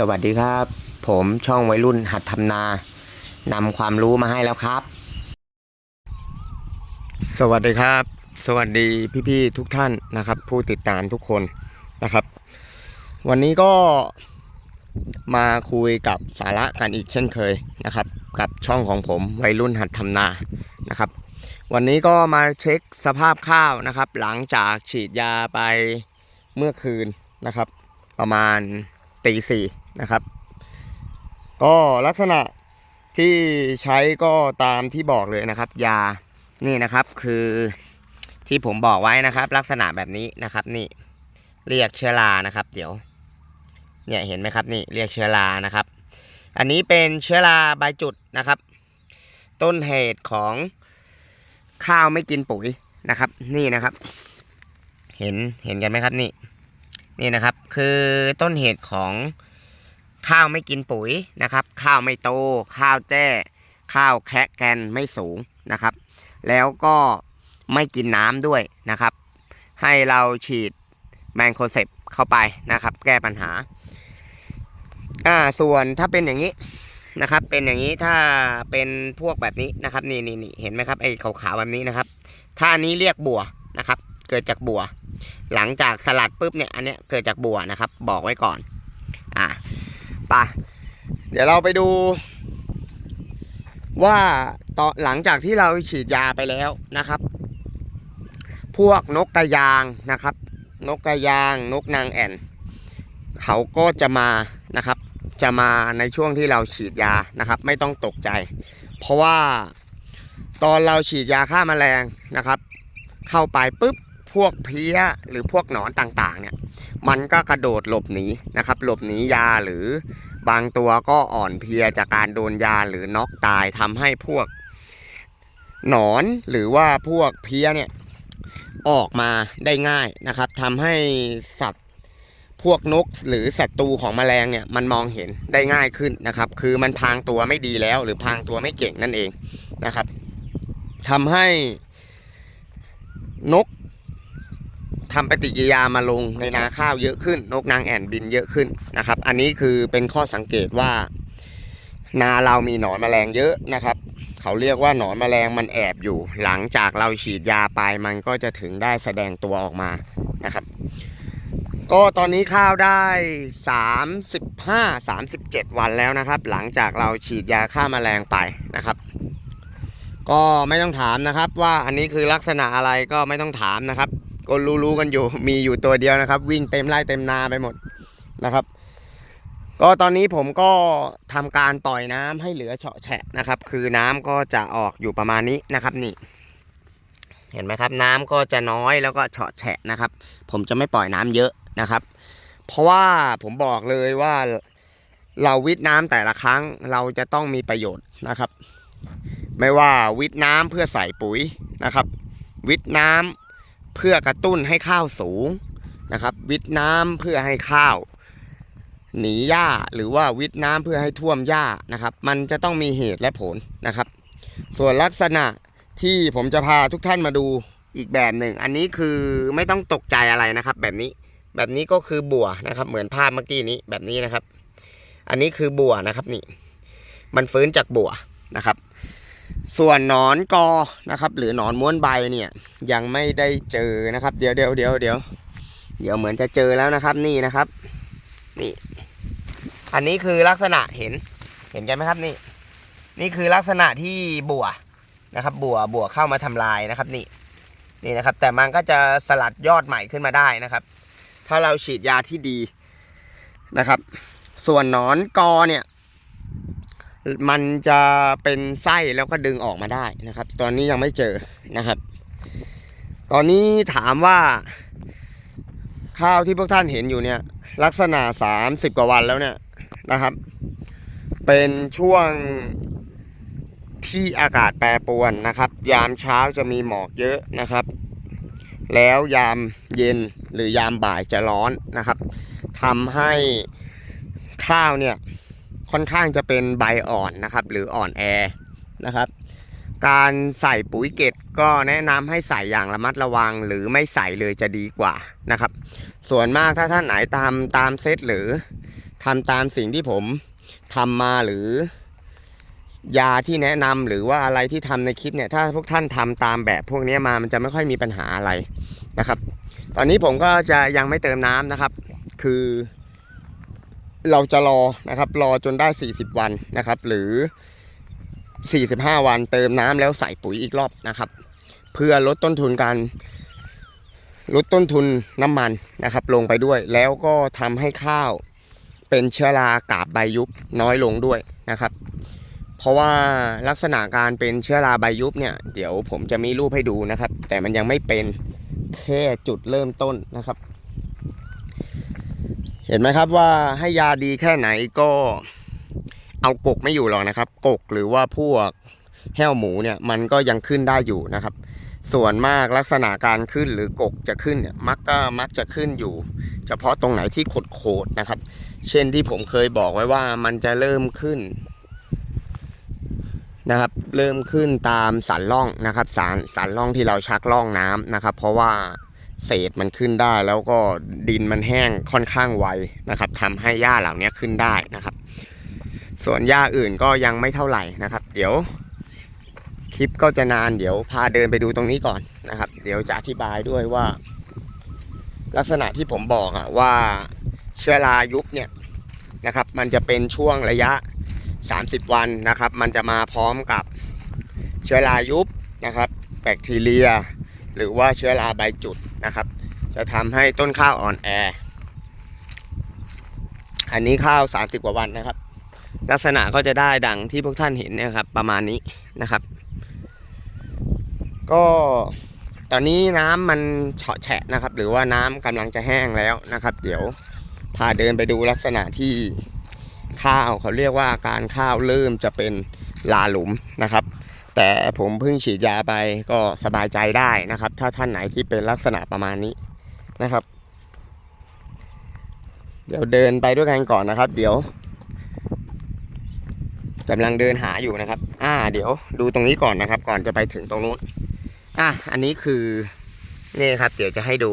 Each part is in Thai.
สวัสดีครับ ผมช่องวัยรุ่นหัดทำนานำความรู้มาให้แล้วครับ สวัสดีครับ สวัสดีพี่ๆทุกท่านนะครับ ผู้ติดตามทุกคนนะครับ วันนี้ก็มาคุยกับสาระกันอีกเช่นเคยนะครับ กับช่องของผมวัยรุ่นหัดทำนานะครับ วันนี้ก็มาเช็คสภาพข้าวนะครับ หลังจากฉีดยาไปเมื่อคืนนะครับ ประมาณ ตีสี่นะครับ ก็ลักษณะที่ใช้ก็ตามที่บอกเลยนะครับ ยานี่นะครับคือที่ผมบอกไว้นะครับ ลักษณะแบบนี้นะครับ นี่เรียกเชื้อรานะครับ เดี๋ยว เนี่ยเห็นไหมครับนี่เรียกเชื้อรานะครับ อันนี้เป็นเชื้อราใบจุดนะครับ ต้นเหตุของข้าวไม่กินปุ๋ยนะครับ นี่นะครับ เห็นเห็นกันไหมครับนี่ นี่นะครับ คือต้นเหตุของข้าวไม่กินปุ๋ยนะครับ ข้าวไม่โต ข้าวแจ้ ข้าวแคะแกนไม่สูงนะครับ แล้วก็ไม่กินน้ำด้วยนะครับ ให้เราฉีดแมงโคเซปเข้าไปนะครับ แก้ปัญหาอ่าส่วนถ้าเป็นอย่างนี้นะครับ เป็นอย่างนี้ถ้าเป็นพวกแบบนี้นะครับ นี่นี่นี่เห็นไหมครับไอ้ขาวๆแบบนี้นะครับ ถ้านี้เรียกบัวนะครับ เกิดจากบัว หลังจากสลัดปุ๊บเนี่ยอันเนี้ยเกิดจากบัวนะครับ บอกไว้ก่อน อะปะเดี๋ยวเราไปดู ว่าตอนหลังจากที่เราฉีดยาไปแล้วนะครับ พวกนกกระยางนะครับ นกกระยาง นกนางแอ่น เขาก็จะมานะครับ จะมาในช่วงที่เราฉีดยานะครับ ไม่ต้องตกใจ เพราะว่าตอนเราฉีดยาฆ่าแมลงนะครับ เข้าไปปุ๊บ พวกเพี้ยหรือพวกหนอนต่างๆเนี่ยมันก็กระโดดหลบหนีนะครับหลบหนียาหรือบางตัวก็อ่อนเพลียจากการโดนยาหรือน็อกตายทำให้พวก หนอนหรือว่าพวกเพี้ยเนี่ยออกมาได้ง่ายนะครับทำให้สัตว์พวกนกหรือศัตรูของแมลงเนี่ยมันมองเห็นได้ง่ายขึ้นนะครับ คือมันพางตัวไม่ดีแล้ว หรือพางตัวไม่เก่งนั่นเองนะครับทำให้นก ทำปฏิกิริยามาลงในนาข้าวเยอะขึ้น นกนางแอ่นบินเยอะขึ้นนะครับ อันนี้คือเป็นข้อสังเกตว่า นาเรามีหนอนแมลงเยอะนะครับ เขาเรียกว่าหนอนแมลงมันแอบอยู่ หลังจากเราฉีดยาไปมันก็จะถึงได้แสดงตัวออกมานะครับ ก็ตอนนี้ข้าวได้ 35 37 วันแล้วนะครับ หลังจากเราฉีดยาฆ่าแมลงไปนะครับก็ไม่ต้องถามนะครับว่าอันนี้คือลักษณะอะไรก็ไม่ต้องถามนะครับ ก็รู้ๆกันอยู่ มีอยู่ตัวเดียวนะครับ วิ่งเต็มไร่เต็มนาไปหมดนะครับ ก็ตอนนี้ผมก็ทำการปล่อยน้ำให้เหลือเฉาะแฉะนะครับ คือน้ำก็จะออกอยู่ประมาณนี้นะครับนี่ เห็นไหมครับ น้ำก็จะน้อยแล้วก็เฉาะแฉะนะครับ ผมจะไม่ปล่อยน้ำเยอะนะครับ เพราะว่าผมบอกเลยว่าเราวิทน้ำแต่ละครั้งเราจะต้องมีประโยชน์นะครับ ไม่ว่าวิทน้ำเพื่อใส่ปุ๋ยนะครับ วิทน้ำ เพื่อกระตุ้นให้ข้าวสูงนะครับ วิทน้ำเพื่อให้ข้าว หนีหญ้าหรือว่าวิทน้ำเพื่อให้ท่วมหญ้านะครับ มันจะต้องมีเหตุและผลนะครับ ส่วนลักษณะที่ผมจะพาทุกท่านมาดูอีกแบบหนึ่ง อันนี้คือไม่ต้องตกใจอะไรนะครับ แบบนี้แบบนี้ก็คือบัวนะครับ เหมือนภาพเมื่อกี้นี้แบบนี้นะครับ อันนี้คือบัวนะครับนี่ มันฟื้นจากบัวนะครับ ส่วนหนอนกอนะครับ หรือหนอนม้วนใบเนี่ยยังไม่ได้เจอนะครับ เดี๋ยวเดี๋ยวเดี๋ยวเดี๋ยวเดี๋ยวเหมือนจะเจอแล้วนะครับนี่นะครับ นี่ อันนี้คือลักษณะเห็น เห็นกันไหมครับนี่ นี่คือลักษณะที่บัวนะครับ บัวบัวเข้ามาทำลายนะครับ นี่นี่นะครับ แต่มันก็จะสลัดยอดใหม่ขึ้นมาได้นะครับ ถ้าเราฉีดยาที่ดีนะครับ ส่วนหนอนกอเนี่ย มันจะเป็นไส้แล้วก็ดึงออกมาได้นะครับ ตอนนี้ยังไม่เจอนะครับ ตอนนี้ถามว่า ข้าวที่พวกท่านเห็นอยู่เนี่ย ลักษณะ 30 กว่าวันแล้วเนี่ยนะครับ เป็นช่วงที่อากาศแปรปรวนนะครับ ยามเช้าจะมีหมอกเยอะนะครับ แล้วยามเย็นหรือยามบ่ายจะร้อนนะครับทำให้ข้าวเนี่ย ค่อนข้างจะเป็นใบอ่อนนะครับ หรืออ่อนแอนะครับ การใส่ปุ๋ยเกตก็แนะนำให้ใส่อย่างระมัดระวัง หรือไม่ใส่เลยจะดีกว่านะครับ ส่วนมากถ้าท่านไหนตามตามเซตหรือทำตามสิ่งที่ผมทำมาหรือยาที่แนะนำหรือว่าอะไรที่ทำในคลิปเนี่ยถ้าพวกท่านทำตามแบบพวกนี้มามันจะไม่ค่อยมีปัญหาอะไรนะครับ ตอนนี้ผมก็จะยังไม่เติมน้ำนะครับ คือ เราจะรอนะครับรอจนได้ 40 วันนะครับหรือ 45 วันเติมน้ำแล้วใส่ปุ๋ยอีกรอบนะครับ เพื่อลดต้นทุนการลดต้นทุนน้ำมันนะครับลงไปด้วย แล้วก็ทำให้ข้าวเป็นเชื้อรากาบใบยุบน้อยลงด้วยนะครับ เพราะว่าลักษณะการเป็นเชื้อราใบยุบเนี่ยเดี๋ยวผมจะมีรูปให้ดูนะครับ แต่มันยังไม่เป็นแค่จุดเริ่มต้นนะครับ เห็นไหมครับว่าให้ยาดีแค่ไหนก็เอากกไม่อยู่หรอกนะครับ กกหรือว่าพวกแห้วหมูเนี่ยมันก็ยังขึ้นได้อยู่นะครับ ส่วนมากลักษณะการขึ้นหรือกกจะขึ้นเนี่ยมักก็มักจะขึ้นอยู่ เฉพาะตรงไหนที่ขดโคดนะครับ เช่นที่ผมเคยบอกไว้ว่ามันจะเริ่มขึ้นนะครับ เริ่มขึ้นตามสันล่องนะครับสารสันล่องที่เราชักล่องน้ำนะครับ เพราะว่า เศษมันขึ้นได้ แล้วก็ดินมันแห้งค่อนข้างไวนะครับทำให้หญ้าเหล่านี้ขึ้นได้นะครับ ส่วนหญ้าอื่นก็ยังไม่เท่าไหร่นะครับ เดี๋ยวคลิปก็จะนานเดี๋ยวพาเดินไปดูตรงนี้ก่อนนะครับ เดี๋ยวจะอธิบายด้วยว่า ลักษณะที่ผมบอกอะว่าเชื้อรายุบเนี่ยนะครับ มันจะเป็นช่วงระยะ 30 วันนะครับ มันจะมาพร้อมกับเชื้อรายุบนะครับ แบคทีเรีย หรือว่าเชื้อราใบจุด นะครับ จะทำให้ต้นข้าวอ่อนแอ อันนี้ข้าว 30 กว่าวันนะครับ ลักษณะก็จะได้ดังที่พวกท่านเห็นนะครับประมาณนี้นะครับ ก็ตอนนี้น้ำมันเฉาะแฉะนะครับ หรือว่าน้ำกำลังจะแห้งแล้วนะครับ เดี๋ยวพาเดินไปดูลักษณะที่ข้าวเขาเรียกว่าการข้าวเริ่มจะเป็นลาหลุมนะครับ แต่ผมเพิ่งฉีดยาไปก็สบายใจได้นะครับ ถ้าท่านไหนที่เป็นลักษณะประมาณนี้นะครับ เดี๋ยวเดินไปด้วยกันก่อนนะครับ เดี๋ยวกำลังเดินหาอยู่นะครับ อ่า เดี๋ยวดูตรงนี้ก่อนนะครับ ก่อนจะไปถึงตรงนู้น อะ อันนี้คือ นี่ครับ เดี๋ยวจะให้ดู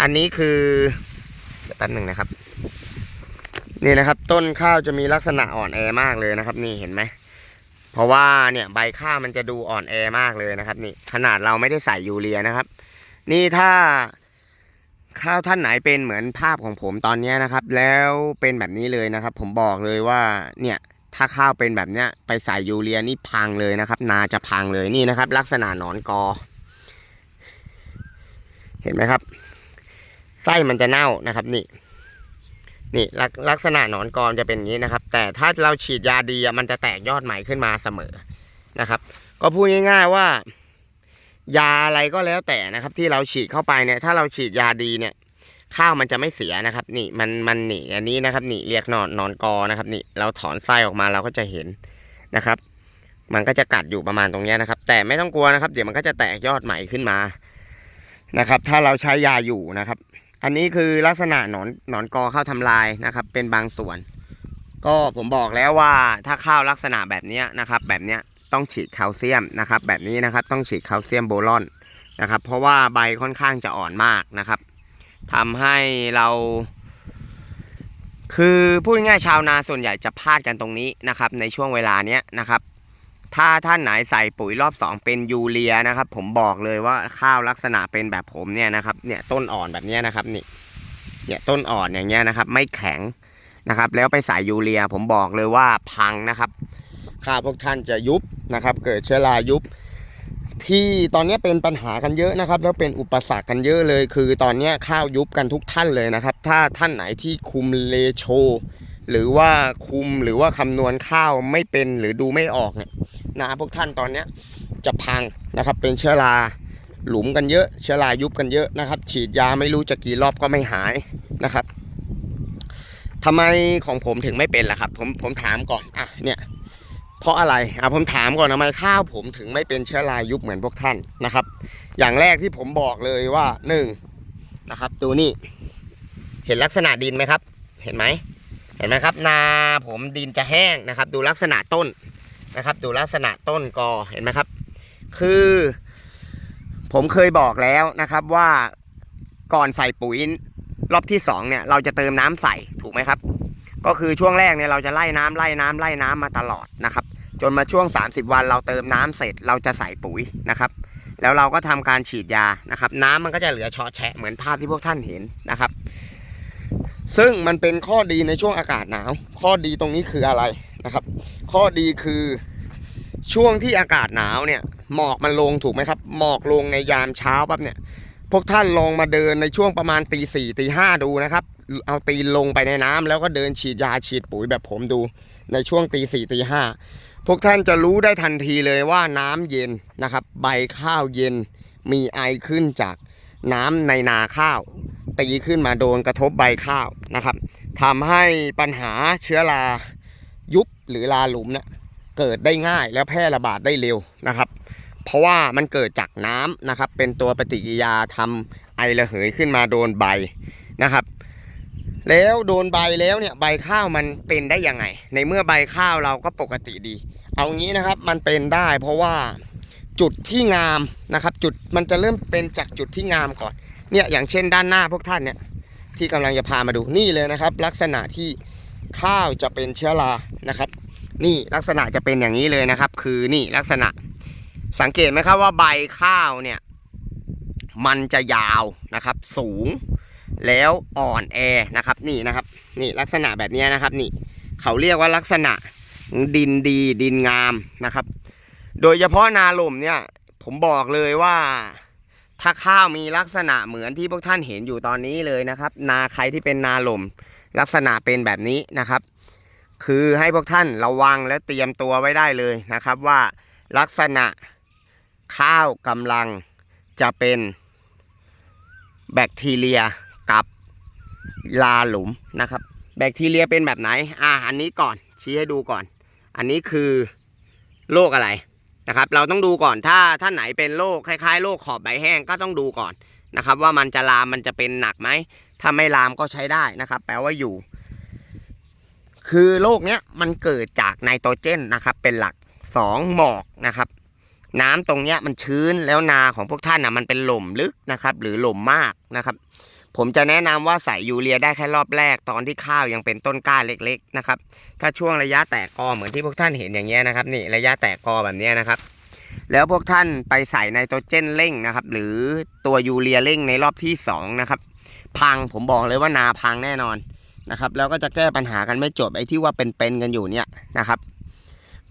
อันนี้คือเดี๋ยวแป๊บหนึ่งนะครับ นี่นะครับ ต้นข้าวจะมีลักษณะอ่อนแอมากเลยนะครับ นี่เห็นไหม ราะว่าเนี่ยใบข้าวมันจะดูอ่อนแอมากเลยนะครับ นี่ขนาดเราไม่ได้ใส่ยูเรียนะครับ นี่ถ้าข้าวท่านไหนเป็นเหมือนภาพของผมตอนนี้นะครับ แล้วเป็นแบบนี้เลยนะครับ ผมบอกเลยว่าเนี่ยถ้าข้าวเป็นแบบเนี้ยไปใส่ยูเรียนี่พังเลยนะครับ นาจะพังเลยนี่นะครับ ลักษณะหนอนกอ เห็นไหมครับ ไส้มันจะเน่านะครับ นี่ นี่ลักษณะหนอนกอจะเป็นอย่างนี้นะครับ แต่ถ้าเราฉีดยาดีมันจะแตกยอดใหม่ขึ้นมาเสมอนะครับ ก็พูดง่ายๆว่า ยาอะไรก็แล้วแต่นะครับ ที่เราฉีดเข้าไปเนี่ยถ้าเราฉีดยาดีเนี่ย ข้าวมันจะไม่เสียนะครับ นี่มันมันหนีอันนี้นะครับนี่เรียกหนอนนอนกอนะครับ นี่เราถอนไส้ออกมาเราก็จะเห็นนะครับ มันก็จะกัดอยู่ประมาณตรงนี้นะครับ แต่ไม่ต้องกลัวนะครับ เดี๋ยวมันก็จะแตกยอดใหม่ขึ้นมานะครับ ถ้าเราใช้ยาอยู่นะครับ อันนี้คือลักษณะหนอนหนอนกอข้าวทำลายนะครับ เป็นบางส่วน ก็ผมบอกแล้วว่าถ้าข้าวลักษณะแบบนี้นะครับ แบบนี้ต้องฉีดแคลเซียมนะครับ แบบนี้นะครับต้องฉีดแคลเซียมโบรอนนะครับ เพราะว่าใบค่อนข้างจะอ่อนมากนะครับทำให้เรา คือพูดง่ายชาวนาส่วนใหญ่จะพลาดกันตรงนี้นะครับ ในช่วงเวลาเนี้ยนะครับ ถ้าท่านไหนใส่ปุ๋ยรอบ 2 เป็นยูเรียนะครับ ผมบอกเลยว่าข้าวลักษณะเป็นแบบผมเนี่ยนะครับ เนี่ยต้นอ่อนแบบนี้นะครับนี่เนี่ยต้นอ่อนอย่างเงี้ยนะครับ ไม่แข็ง นะครับ แล้วไปใส่ยูเรียผมบอกเลยว่าพังนะครับข้าพวกท่านจะยุบนะครับ เกิดเชื้อรายุบ ที่ตอนนี้เป็นปัญหากันเยอะนะครับ แล้วเป็นอุปสรรคกันเยอะเลย คือตอนนี้ข้าวยุบกันทุกท่านเลยนะครับ ถ้าท่านไหนที่คุมเลโชหรือว่าคุมหรือว่าคำนวณข้าวไม่เป็นหรือดูไม่ออกเนี่ยนาพวกท่านตอนนี้จะพังนะครับ เป็นเชื้อราหลุมกันเยอะ เชื้อรายุบกันเยอะนะครับ ฉีดยาไม่รู้จะกี่รอบก็ไม่หายนะครับ ทำไมของผมถึงไม่เป็นล่ะครับ ผมผมถามก่อนอะเนี่ยเพราะอะไรอะผมถามก่อนทำไมข้าวผมถึงไม่เป็นเชื้อรายุบเหมือนพวกท่านนะครับ อย่างแรกที่ผมบอกเลยว่าหนึ่งนะครับดูนี่ เห็นลักษณะดินไหมครับ เห็นไหมเห็นไหมครับ นาผมดินจะแห้งนะครับ ดูลักษณะต้นนะครับ ดูลักษณะต้นกอเห็นไหมครับ คือ ผมเคยบอกแล้วนะครับว่าก่อนใส่ปุ๋ยรอบที่สองเนี่ยเราจะเติมน้ำใส่ ไหมครับ ก็คือช่วงแรกเนี่ยเราจะไล่น้ำไล่น้ำไล่น้ำมาตลอดนะครับ จนมาช่วง 30 วันเราเติมน้ำเสร็จเราจะใส่ปุ๋ยนะครับ แล้วเราก็ทำการฉีดยานะครับ น้ำมันก็จะเหลือชอแฉะเหมือนภาพที่พวกท่านเห็นนะครับ ซึ่งมันเป็นข้อดีในช่วงอากาศหนาว ข้อดีตรงนี้คืออะไรนะครับ ข้อดีคือช่วงที่อากาศหนาวเนี่ยหมอกมันลงถูกไหมครับ หมอกลงในยามเช้าปั๊บเนี่ย พวกท่านลองมาเดินในช่วงประมาณตีสี่ตีห้าดูนะครับ เอาตีนลงไปในน้ำแล้วก็เดินฉีดยาฉีดปุ๋ยแบบผมดูในช่วงตีสี่ตีห้าพวกท่านจะรู้ได้ทันทีเลยว่าน้ำเย็นนะครับ ใบข้าวเย็นมีไอขึ้นจากน้ำในนาข้าวตีขึ้นมาโดนกระทบใบข้าวนะครับทำให้ปัญหาเชื้อรายุบหรือราหลุมเนี่ยเกิดได้ง่ายแล้วแพร่ระบาดได้เร็วนะครับ เพราะว่ามันเกิดจากน้ำนะครับ เป็นตัวปฏิกิริยาทำไอระเหยขึ้นมาโดนใบนะครับ แล้วโดนใบแล้วเนี่ยใบข้าวมันเป็นได้ยังไง ในเมื่อใบข้าวเราก็ปกติดี เอางี้นะครับมันเป็นได้เพราะว่าจุดที่งามนะครับ จุดมันจะเริ่มเป็นจากจุดที่งามก่อนเนี่ยอย่างเช่นด้านหน้าพวกท่านเนี่ยที่กำลังจะพามาดูนี่เลยนะครับ ลักษณะที่ข้าวจะเป็นเชื้อรานะครับ นี่ลักษณะจะเป็นอย่างนี้เลยนะครับ คือนี่ลักษณะสังเกตไหมครับว่าใบข้าวเนี่ยมันจะยาวนะครับสูง แล้วอ่อนแอนะครับนี่นะครับนี่ลักษณะแบบนี้นะครับนี่เขาเรียกว่าลักษณะดินดีดินงามนะครับ โดยเฉพาะนาลมเนี่ยผมบอกเลยว่าถ้าข้าวมีลักษณะเหมือนที่พวกท่านเห็นอยู่ตอนนี้เลยนะครับ นาใครที่เป็นนาลมลักษณะเป็นแบบนี้นะครับ คือให้พวกท่านระวังและเตรียมตัวไว้ได้เลยนะครับว่าลักษณะข้าวกำลังจะเป็นแบคทีเรีย ลาหลุมนะครับ แบคทีเรียเป็นแบบไหน อ่า อันนี้ก่อน ชี้ให้ดูก่อน อันนี้คือโรคอะไรนะครับ เราต้องดูก่อน ถ้าท่านไหนเป็นโรคคล้ายๆโรคขอบใบแห้งก็ต้องดูก่อนนะครับ ว่ามันจะลามมันจะเป็นหนักไหม ถ้าไม่ลามก็ใช้ได้นะครับ แปลว่าอยู่ คือโรคเนี้ยมันเกิดจากไนโตรเจนนะครับ เป็นหลักสองหมอกนะครับน้ำตรงเนี้ยมันชื้นแล้วนาของพวกท่านอะมันเป็นหล่มลึกนะครับ หรือหล่มมากนะครับ ผมจะแนะนำว่าใส่ยูเรียได้แค่รอบแรก ตอนที่ข้าวยังเป็นต้นกล้าเล็กๆนะครับ ถ้าช่วงระยะแตกกอเหมือนที่พวกท่านเห็นอย่างเงี้ยนะครับนี่ระยะแตกกอแบบเนี้ยนะครับ แล้วพวกท่านไปใส่ไนโตรเจนเร่งนะครับ หรือตัวยูเรียเร่งในรอบที่สองนะครับพังผมบอกเลยว่านาพังแน่นอนนะครับ แล้วก็จะแก้ปัญหากันไม่จบไอ้ที่ว่าเป็นๆกันอยู่เนี่ยนะครับ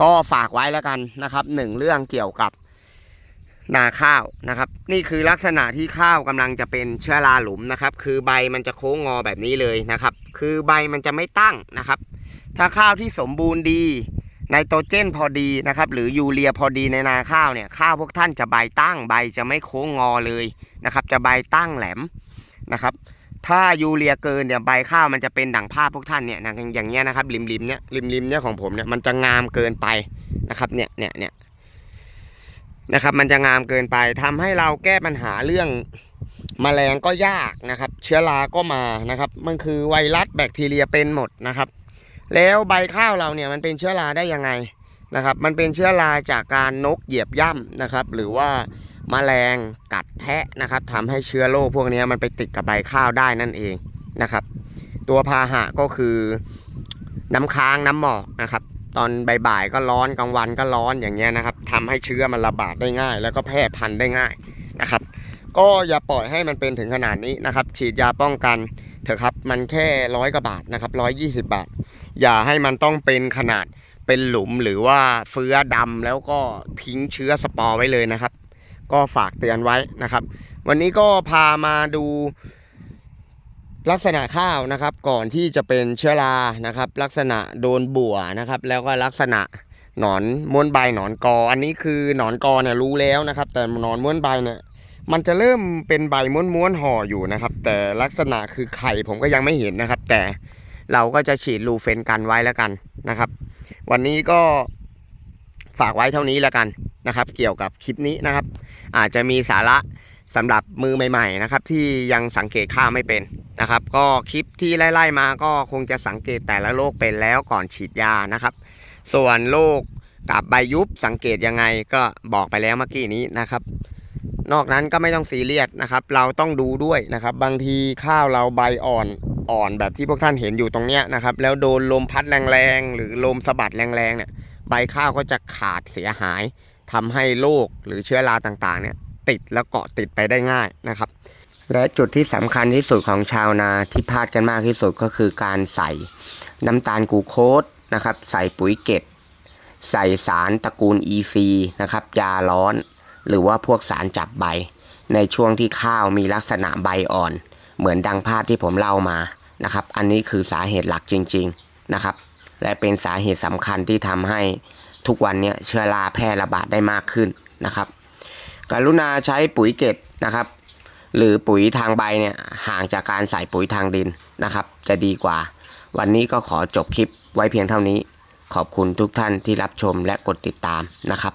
ก็ฝากไว้แล้วกันนะครับหนึ่งเรื่องเกี่ยวกับ นาข้าวนะครับ นี่คือลักษณะที่ข้าวกำลังจะเป็นเชื้อราหลุมนะครับ คือใบมันจะโค้งงอแบบนี้เลยนะครับ คือใบมันจะไม่ตั้งนะครับ ถ้าข้าวที่สมบูรณ์ดีไนโตรเจนพอดีนะครับ หรือยูเรียพอดีในนาข้าวเนี่ยข้าวพวกท่านจะใบตั้ง ใบจะไม่โค้งงอเลยนะครับ จะใบตั้งแหลมนะครับ ถ้ายูเรียเกินเนี่ยใบข้าวมันจะเป็นดั่งภาพพวกท่านเนี่ยนะอย่างเงี้ยนะครับริมริมๆเนี่ยริมริมๆเนี่ยของผมเนี่ยมันจะงามเกินไปนะครับเนี่ยเนี่ยเนี่ย นะครับ มันจะงามเกินไปทำให้เราแก้ปัญหาเรื่องแมลงก็ยากนะครับ เชื้อราก็มานะครับ มันคือไวรัสแบคทีเรียเป็นหมดนะครับ แล้วใบข้าวเราเนี่ยมันเป็นเชื้อราได้ยังไงนะครับ มันเป็นเชื้อราจากการนกเหยียบย่ำนะครับ หรือว่ามแมลงกัดแทะนะครับทำให้เชื้อโรคพวกนี้มันไปติดกับใบข้าวได้นั่นเองนะครับ ตัวพาหะก็คือน้ำค้างน้ำหมอกนะครับ ตอนบ่ายๆก็ร้อนกลางวันก็ร้อนอย่างเงี้ยนะครับทำให้เชื้อมันระบาดได้ง่าย แล้วก็แพร่พันธุ์ได้ง่ายนะครับ ก็อย่าปล่อยให้มันเป็นถึงขนาดนี้นะครับ ฉีดยาป้องกันเถอะครับมันแค่ร้อยกว่าบาทนะครับร้อยยี่สิบบาท อย่าให้มันต้องเป็นขนาดเป็นหลุมหรือว่าเฟื้อดำแล้วก็ทิ้งเชื้อสปอร์ไว้เลยนะครับ ก็ฝากเตือนไว้นะครับ วันนี้ก็พามาดู ลักษณะข้าวนะครับก่อนที่จะเป็นเชื้อรานะครับ ลักษณะโดนบัวนะครับ แล้วก็ลักษณะหนอนม้วนใบหนอนกอ อันนี้คือหนอนกอเนี่ยรู้แล้วนะครับ แต่หนอนม้วนใบเนี่ยมันจะเริ่มเป็นใบม้วนๆห่ออยู่นะครับ แต่ลักษณะคือไข่ผมก็ยังไม่เห็นนะครับ แต่เราก็จะฉีดลูเฟนกันไว้แล้วกันนะครับ วันนี้ก็ฝากไว้เท่านี้แล้วกันนะครับ เกี่ยวกับคลิปนี้นะครับ อาจจะมีสาระ สำหรับมือใหม่ ๆ นะครับ ที่ยังสังเกตข้าวไม่เป็นนะครับ ก็คลิปที่ไล่ๆมาก็คงจะสังเกตแต่ละโรคเป็นแล้วก่อนฉีดยานะครับ ส่วนโรคกับใบยุบสังเกตยังไงก็บอกไปแล้วเมื่อกี้นี้นะครับ นอกนั้นก็ไม่ต้องซีเรียสนะครับ เราต้องดูด้วยนะครับ บางทีข้าวเราใบอ่อนอ่อนแบบที่พวกท่านเห็นอยู่ตรงเนี้ยนะครับ แล้วโดนลมพัดแรงๆหรือลมสะบัดแรงๆเนี่ยใบข้าวก็จะขาดเสียหายทำให้โรคหรือเชื้อราต่างๆเนี่ย ติดแล้วเกาะติดไปได้ง่ายนะครับ และจุดที่สำคัญที่สุดของชาวนาที่พลาดกันมากที่สุดก็คือการใส่น้ำตาลกูโคสนะครับ ใส่ปุ๋ยเกตใส่สารตระกูลอีฟีนะครับยาร้อน หรือว่าพวกสารจับใบ ในช่วงที่ข้าวมีลักษณะใบอ่อน เหมือนดังภาพที่ผมเล่ามานะครับ อันนี้คือสาเหตุหลักจริง ๆนะครับ และเป็นสาเหตุสำคัญที่ทำให้ทุกวันนี้เชื้อราแพร่ระบาดได้มากขึ้นนะครับ กรุณาใช้ปุ๋ยเกตนะครับ หรือปุ๋ยทางใบเนี่ยห่างจากการใส่ปุ๋ยทางดินนะครับ จะดีกว่า วันนี้ก็ขอจบคลิปไว้เพียงเท่านี้ ขอบคุณทุกท่านที่รับชมและกดติดตามนะครับ